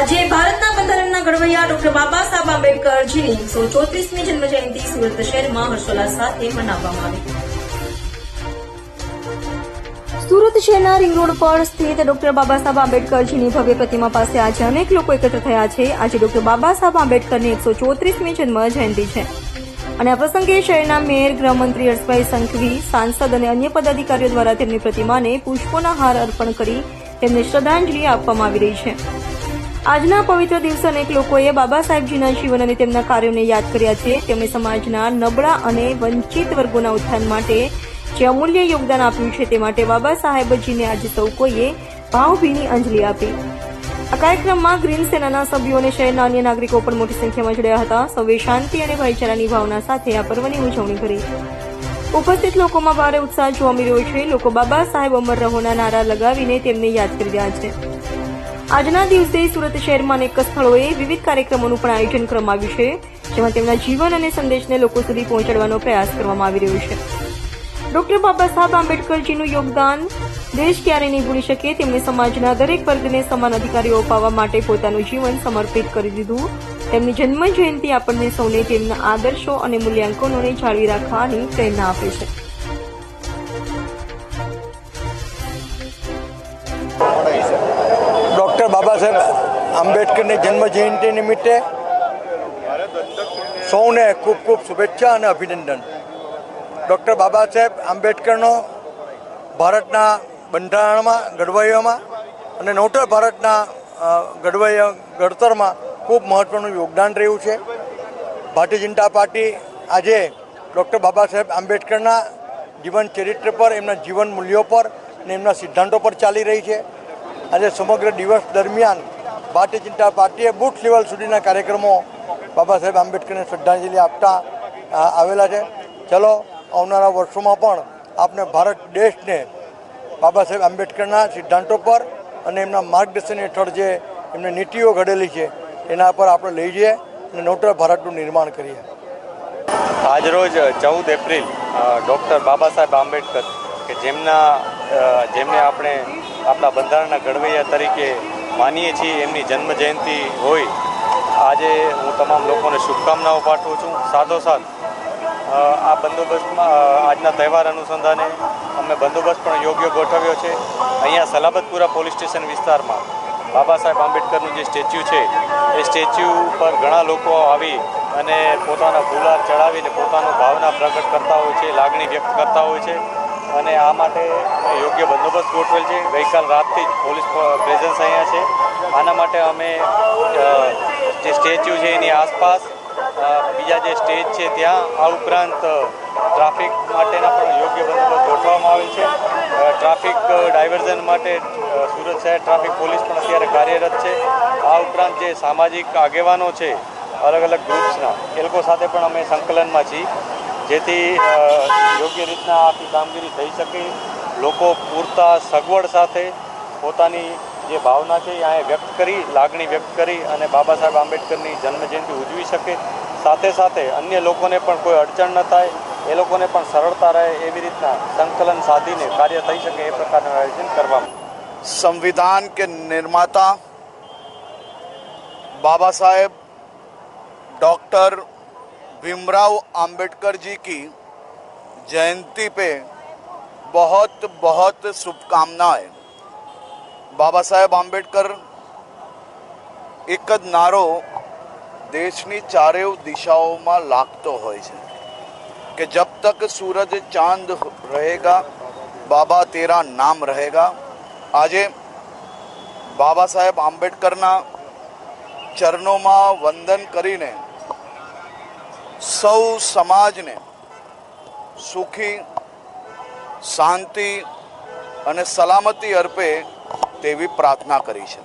આજે ભારતના બંધારણના ઘડવૈયા ડોક્ટર બાબા સાહેબ આંબેડકરજીની એકસો ચોત્રીસમી જન્મજયંતિ સુરત શહેરમાં હર્ષોલ્લાસ સાથે મનાવવામાં આવી. સુરત શહેરના રિંગ રોડ પર સ્થિત ડોક્ટર બાબા સાહેબ આંબેડકરજીની ભવ્ય પ્રતિમા પાસે આજે અનેક લોકો એકત્ર થયા છે. આજે ડોક્ટર બાબા સાહેબ આંબેડકરની એકસો ચોત્રીસમી જન્મ જયંતિ છે. અને આ પ્રસંગે શહેરના મેયર, ગૃહમંત્રી હર્ષભાઈ સંઘવી, સાંસદ અને અન્ય પદાધિકારીઓ દ્વારા તેમની પ્રતિમાને પુષ્પોના હાર અર્પણ કરી તેમને શ્રદ્ધાંજલિ આપવામાં આવી રહી છે. આજના પવિત્ર દિવસે અનેક લોકોએ બાબા સાહેબજીના જીવન અને તેમના કાર્યોને યાદ કર્યા છે. તેમણે સમાજના નબળા અને વંચિત વર્ગોના ઉત્થાન માટે જે અમૂલ્ય યોગદાન આપ્યું છે તે માટે બાબા સાહેબજીને આજે સૌ કોઈએ ભાવભીની અંજલિ આપી. આ કાર્યક્રમમાં ગ્રીન સેનાના સભ્યો અને શહેરના અન્ય નાગરિકો પણ મોટી સંખ્યામાં જોડાયા હતા. સૌએ શાંતિ અને ભાઈચારાની ભાવના સાથે આ પર્વની ઉજવણી કરી. ઉપસ્થિત લોકોમાં ભારે ઉત્સાહ જોવા મળી રહ્યો છે. લોકો બાબા સાહેબ અમર રહોના નારા લગાવીને તેમને યાદ કરી રહ્યા છે. આજના દિવસે સુરત શહેરમાં અનેક સ્થળોએ વિવિધ કાર્યક્રમોનું પણ આયોજન કરવામાં આવ્યું છે, જેમાં તેમના જીવન અને સંદેશને લોકો સુધી પહોંચાડવાનો પ્રયાસ કરવામાં આવી રહ્યો છે. ડોક્ટર બાબા સાહેબ આંબેડકરજીનું યોગદાન, દેશ ક્યારેય નહીં ભૂલી શકે તેમણે સમાજના દરેક વર્ગને સમાન અધિકારીઓ અપાવવા માટે પોતાનું જીવન સમર્પિત કરી દીધું. તેમની જન્મ જયંતિ આપણને સૌને તેમના આદર્શો અને મૂલ્યાંકનોને જાળવી રાખવાની પ્રેરણા આપે છે. ડૉક્ટર આંબેડકરની જન્મજયંતિ નિમિત્તે સૌને ખૂબ ખૂબ શુભેચ્છા અને અભિનંદન. ડૉક્ટર બાબા સાહેબ આંબેડકરનો ભારતના બંધારણમાં, ઘડવૈયામાં અને નવતર ભારતના ઘડવૈયા, ઘડતરમાં ખૂબ મહત્ત્વનું યોગદાન રહ્યું છે. ભારતીય જનતા પાર્ટી આજે ડૉક્ટર બાબા સાહેબ આંબેડકરના જીવન ચરિત્ર પર, એમના જીવન મૂલ્યો પર અને એમના સિદ્ધાંતો પર ચાલી રહી છે. આજે સમગ્ર દિવસ દરમિયાન ભારતીય જનતા પાર્ટીએ બુથ લેવલ સુધીના કાર્યક્રમો બાબા સાહેબ આંબેડકરને શ્રદ્ધાંજલિ આપતા આવેલા છે. ચલો, આવનારા વર્ષોમાં પણ આપણે ભારત દેશને બાબા સાહેબ આંબેડકરના સિદ્ધાંતો પર અને એમના માર્ગદર્શન હેઠળ જે એમને નીતિઓ ઘડેલી છે, એના પર આપણે લઈ જઈએ અને નોટર ભારતનું નિર્માણ કરીએ. આજરોજ ચૌદ એપ્રિલ ડૉક્ટર બાબા સાહેબ આંબેડકર કે જેમના જેમને આપણે આપણા બંધારણના ઘડવૈયા તરીકે માનીએ છીએ, એમની જન્મ જયંતિ હોય. આજે હું તમામ લોકોને શુભકામનાઓ પાઠવું છું. સાથોસાથ આ બંદોબસ્તમાં આજના તહેવાર અનુસંધાને અમે બંદોબસ્ત પણ યોગ્ય ગોઠવ્યો છે. અહીંયા સલાબતપુરા પોલીસ સ્ટેશન વિસ્તારમાં બાબા સાહેબ આંબેડકરનું જે સ્ટેચ્યુ છે, એ સ્ટેચ્યુ પર ઘણા લોકો આવી અને પોતાના ફૂલાર ચડાવીને પોતાનું ભાવના પ્રગટ કરતા હોય છે, લાગણી વ્યક્ત કરતા હોય છે. અને આ માટે અમે યોગ્ય બંદોબસ્ત ગોઠવેલ છે. ગઈકાલ રાતથી જ પોલીસ પ્રેઝન્સ અહીંયા છે. આના માટે અમે જે સ્ટેચ્યુ છે એની આસપાસ બીજા જે સ્ટેજ છે ત્યાં, આ ઉપરાંત ટ્રાફિક માટેના પણ યોગ્ય બંદોબસ્ત ગોઠવવામાં આવેલ છે. ટ્રાફિક ડાયવર્ઝન માટે સુરત શહેર ટ્રાફિક પોલીસ પણ અત્યારે કાર્યરત છે. આ ઉપરાંત જે સામાજિક આગેવાનો છે અલગ અલગ ગ્રુપ્સના એ લોકો સાથે પણ અમે સંકલનમાં છીએ. જેથી યોગ્ય રીતના આખી કામગીરી થઈ શકે. લોકો પૂરતા સગવડ સાથે પોતાની જે ભાવના છે, એ અહીંયા વ્યક્ત કરી, લાગણી વ્યક્ત કરી અને બાબા સાહેબ આંબેડકરની જન્મજયંતિ ઉજવી શકે. સાથે સાથે અન્ય લોકોને પણ કોઈ અડચણ ન થાય, એ લોકોને પણ સરળતા રહે એવી રીતના સંકલન સાધીને કાર્ય થઈ શકે એ પ્રકારનું આયોજન કરવામાં સંવિધાન કે નિર્માતા બાબા સાહેબ, ડૉક્ટર भीमराव अंबेडकर जी की जयंती पे बहुत बहुत शुभकामनाएं બાબા સાહેબ આંબેડકર એક જ નારો દેશની ચારેય દિશાઓમાં લાગતો હોય છે કે જબ તક સૂરજ ચાંદ રહેગા બાબા તેરા નામ રહેગા આજે બાબા સાહેબ આંબેડકરના ચરણોમાં વંદન કરીને સૌ સમાજને સુખી શાંતિ અને સલામતી અર્પે તેવી પ્રાર્થના કરી છે.